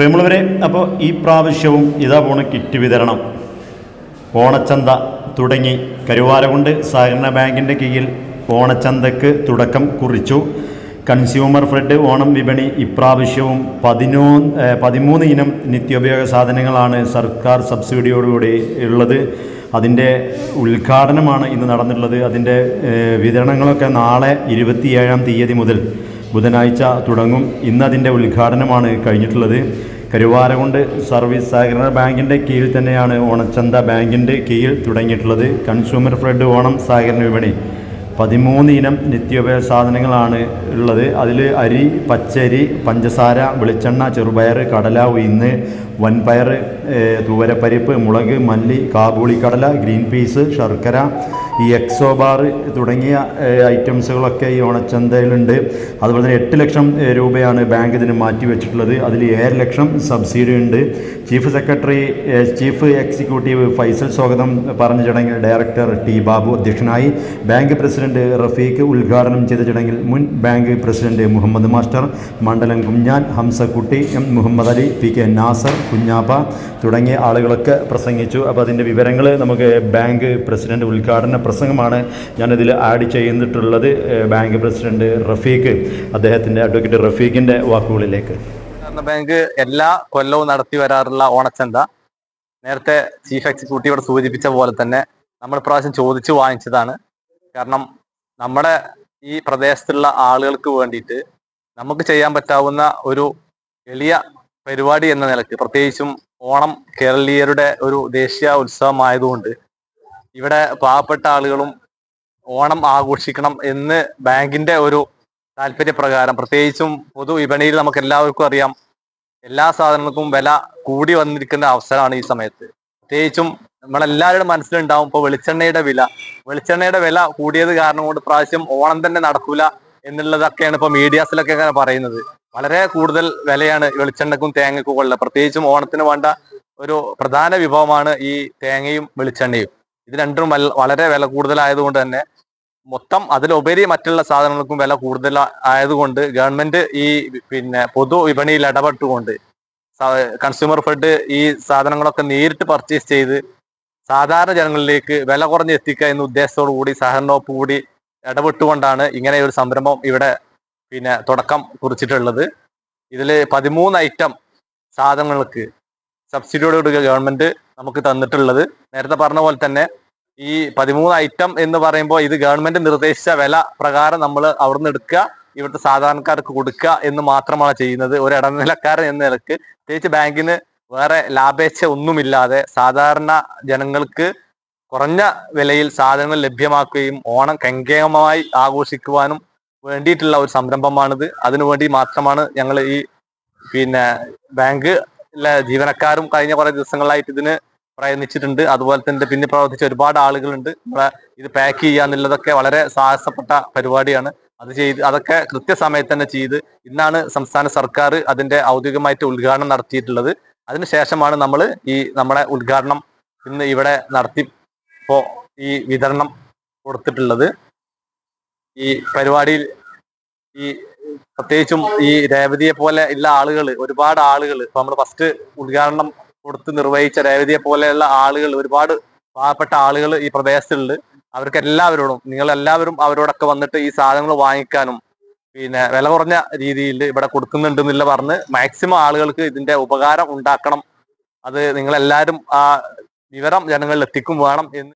പ്രിയമുള്ളവരെ അപ്പോൾ ഈ പ്രാവശ്യവും ഇതാ പോണ കിറ്റ് വിതരണം. ഓണച്ചന്ത തുടങ്ങി. കരുവാരകുണ്ട് സഹകരണ ബാങ്കിന്റെ കീഴിൽ ഓണച്ചന്തക്ക് തുടക്കം കുറിച്ചു. കൺസ്യൂമർ ഫെഡ് ഓണം വിപണി ഇപ്രാവശ്യവും പതിനോ പതിമൂന്ന് ഇനം നിത്യോപയോഗ സാധനങ്ങളാണ് സർക്കാർ സബ്സിഡിയോടുകൂടി ഉള്ളത്. അതിന്റെ ഉദ്ഘാടനമാണ് ഇന്ന് നടന്നിട്ടുള്ളത്. അതിന്റെ വിതരണങ്ങളൊക്കെ നാളെ ഇരുപത്തിയേഴാം തീയതി മുതൽ ബുധനാഴ്ച തുടങ്ങും. ഇന്ന് അതിന്റെ ഉദ്ഘാടനമാണ് കഴിഞ്ഞിട്ടുള്ളത്. കരുവാരകുണ്ട് സർവീസ് സഹകരണ ബാങ്കിന്റെ കീഴിൽ തന്നെയാണ് ഓണച്ചന്ത ബാങ്കിന്റെ കീഴിൽ തുടങ്ങിയിട്ടുള്ളത്. കൺസ്യൂമർ ഫ്രഡ് ഓണം സഹകരണ വിപണി. പതിമൂന്ന് ഇനം നിത്യോപയോഗ സാധനങ്ങളാണ് ഉള്ളത്. അതിൽ അരി പച്ചരി പഞ്ചസാര വെളിച്ചെണ്ണ ചെറുപയർ കടല ഉയിന്ന് വൻപയർ തൂവരപ്പരിപ്പ് മുളക് മല്ലി കാബൂളിക്കടല കടല ഗ്രീൻ പീസ് ശർക്കര ഈ എക്സോ ബാർ തുടങ്ങിയ ഐറ്റംസുകളൊക്കെ ഈ ഓണച്ചന്തയിലുണ്ട്. അതുപോലെ തന്നെ എട്ട് ലക്ഷം രൂപയാണ് ബാങ്ക് ഇതിന് മാറ്റി വെച്ചിട്ടുള്ളത്. അതിൽ ഏഴ് ലക്ഷം സബ്സിഡി ഉണ്ട്. Chief secretary chief executive Faisal സ്വാഗതം പറഞ്ഞ ചടങ്ങിൽ ഡയറക്ടർ ടി ബാബു അധ്യക്ഷനായി. ബാങ്ക് പ്രസിഡന്റ് റഫീഖ് ഉദ്ഘാടനം ചെയ്ത ചടങ്ങിൽ മുൻ ബാങ്ക് പ്രസിഡന്റ് മുഹമ്മദ് മാസ്റ്റർ മണ്ഡലം Kunjan Hamsakutty M Muhammad Ali P K Nasar Kunjappa തുടങ്ങിയ ആളുകളൊക്കെ പ്രസംഗിച്ചു. അപ്പോൾ അതിന്റെ വിവരങ്ങൾ നമുക്ക് ബാങ്ക് പ്രസിഡന്റ് ഉദ്ഘാടന പ്രസംഗമാണ് ഞാനിതിൽ ആഡ് ചെയ്തിട്ടുള്ളത് ബാങ്ക് പ്രസിഡന്റ് റഫീഖ് അദ്ദേഹത്തിന്റെ അഡ്വക്കേറ്റ് റഫീഖിന്റെ വാക്കുകളിലേക്ക്. ബാങ്ക് എല്ലാ കൊല്ലവും നടത്തി വരാറുള്ള ഓണച്ചന്ത. നേരത്തെ ചീഫ് എക്സിക്യൂട്ടീവ് ഇവിടെ സൂചിപ്പിച്ച പോലെ തന്നെ നമ്മൾ പ്രാവശ്യം ചോദിച്ചു വാങ്ങിച്ചതാണ്. കാരണം നമ്മുടെ ഈ പ്രദേശത്തുള്ള ആളുകൾക്ക് വേണ്ടിയിട്ട് നമുക്ക് ചെയ്യാൻ പറ്റാവുന്ന ഒരു എളിയ പരിപാടി എന്ന നിലയ്ക്ക് പ്രത്യേകിച്ചും ഓണം കേരളീയരുടെ ഒരു ദേശീയ ഉത്സവമായതുകൊണ്ട് ഇവിടെ പാവപ്പെട്ട ആളുകളും ഓണം ആഘോഷിക്കണം എന്ന് ബാങ്കിന്റെ ഒരു താല്പര്യപ്രകാരം പ്രത്യേകിച്ചും പൊതു വിപണിയിൽ നമുക്ക് എല്ലാവർക്കും അറിയാം എല്ലാ സാധനങ്ങൾക്കും വില കൂടി വന്നിരിക്കുന്ന അവസരമാണ് ഈ സമയത്ത്. പ്രത്യേകിച്ചും നമ്മളെല്ലാവരുടെ മനസ്സിലുണ്ടാവും ഇപ്പോൾ വെളിച്ചെണ്ണയുടെ വില വെളിച്ചെണ്ണയുടെ വില കൂടിയത് കാരണം കൊണ്ട് പ്രാവശ്യം ഓണം തന്നെ നടക്കൂല എന്നുള്ളതൊക്കെയാണ് ഇപ്പോൾ മീഡിയാസിലൊക്കെ ഇങ്ങനെ പറയുന്നത്. വളരെ കൂടുതൽ വിലയാണ് വെളിച്ചെണ്ണക്കും തേങ്ങക്കും ഉള്ളത്. പ്രത്യേകിച്ചും ഓണത്തിന് വേണ്ട ഒരു പ്രധാന വിഭവമാണ് ഈ തേങ്ങയും വെളിച്ചെണ്ണയും. ഇത് രണ്ടും വളരെ വില കൂടുതലായതുകൊണ്ട് തന്നെ മൊത്തം അതിലുപരി മറ്റുള്ള സാധനങ്ങൾക്കും വില കൂടുതൽ ആയതുകൊണ്ട് ഗവൺമെന്റ് ഈ പിന്നെ പൊതു വിപണിയിൽ ഇടപെട്ടുകൊണ്ട് കൺസ്യൂമർ ഫെഡ് ഈ സാധനങ്ങളൊക്കെ നേരിട്ട് പർച്ചേസ് ചെയ്ത് സാധാരണ ജനങ്ങളിലേക്ക് വില കുറഞ്ഞ് എത്തിക്കുക എന്ന ഉദ്ദേശത്തോടു കൂടി സഹകരണ വകുപ്പ് കൂടി ഇടപെട്ടുകൊണ്ടാണ് ഇങ്ങനെ ഒരു സംരംഭം ഇവിടെ പിന്നെ തുടക്കം കുറിച്ചിട്ടുള്ളത്. ഇതിൽ പതിമൂന്ന് ഐറ്റം സാധനങ്ങൾക്ക് സബ്സിഡിയോടുകൂടി ഗവൺമെന്റ് നമുക്ക് തന്നിട്ടുള്ളത്. നേരത്തെ പറഞ്ഞ പോലെ തന്നെ ഈ പതിമൂന്ന് ഐറ്റം എന്ന് പറയുമ്പോൾ ഇത് ഗവൺമെന്റ് നിർദ്ദേശിച്ച വില പ്രകാരം നമ്മൾ അവിടുന്ന് എടുക്കുക ഇവിടുത്തെ സാധാരണക്കാർക്ക് കൊടുക്കുക എന്ന് മാത്രമാണ് ചെയ്യുന്നത്. ഒരു ഇടനിലക്കാരൻ എന്ന നിലയ്ക്ക് പ്രത്യേകിച്ച് ബാങ്കിന് വേറെ ലാഭേച്ഛ ഒന്നുമില്ലാതെ സാധാരണ ജനങ്ങൾക്ക് കുറഞ്ഞ വിലയിൽ സാധനങ്ങൾ ലഭ്യമാക്കുകയും ഓണം കങ്കേമമായി ആഘോഷിക്കുവാനും വേണ്ടിയിട്ടുള്ള ഒരു സംരംഭമാണിത്. അതിനുവേണ്ടി മാത്രമാണ് ഞങ്ങൾ ഈ പിന്നെ ബാങ്ക് ജീവനക്കാരും കഴിഞ്ഞ കുറേ ദിവസങ്ങളായിട്ട് ഇതിന് പ്രയത്നിച്ചിട്ടുണ്ട്. അതുപോലെ തന്നെ പിന്നെ പ്രവർത്തിച്ച ഒരുപാട് ആളുകളുണ്ട്. നമ്മളെ ഇത് പാക്ക് ചെയ്യുക എന്നുള്ളതൊക്കെ വളരെ സാഹസപ്പെട്ട പരിപാടിയാണ്. അത് ചെയ്ത് അതൊക്കെ കൃത്യസമയത്ത് തന്നെ ചെയ്ത് ഇന്നാണ് സംസ്ഥാന സർക്കാർ അതിന്റെ ഔദ്യോഗികമായിട്ട് ഉദ്ഘാടനം നടത്തിയിട്ടുള്ളത്. അതിനുശേഷമാണ് നമ്മൾ ഈ നമ്മുടെ ഉദ്ഘാടനം ഇന്ന് ഇവിടെ നടത്തി ഇപ്പോ ഈ വിതരണം കൊടുത്തിട്ടുള്ളത്. ഈ പരിപാടിയിൽ ഈ പ്രത്യേകിച്ചും ഈ രേവതിയെ പോലെ ഉള്ള ആളുകൾ ഒരുപാട് ആളുകൾ ഇപ്പൊ നമ്മൾ ഫസ്റ്റ് ഉദ്ഘാടനം കൊടുത്ത് നിർവഹിച്ച രേവതിയെ പോലെയുള്ള ആളുകൾ ഒരുപാട് പാവപ്പെട്ട ആളുകൾ ഈ പ്രദേശത്തുണ്ട്. അവർക്ക് എല്ലാവരോടും നിങ്ങൾ എല്ലാവരും അവരോടൊക്കെ വന്നിട്ട് ഈ സാധനങ്ങൾ വാങ്ങിക്കാനും പിന്നെ വില കുറഞ്ഞ രീതിയിൽ ഇവിടെ കൊടുക്കുന്നുണ്ട് എന്നില്ല പറഞ്ഞ് മാക്സിമം ആളുകൾക്ക് ഇതിന്റെ ഉപകാരം ഉണ്ടാക്കണം. അത് നിങ്ങളെല്ലാവരും ആ വിവരം ജനങ്ങളിൽ എത്തിക്കും വേണം എന്ന്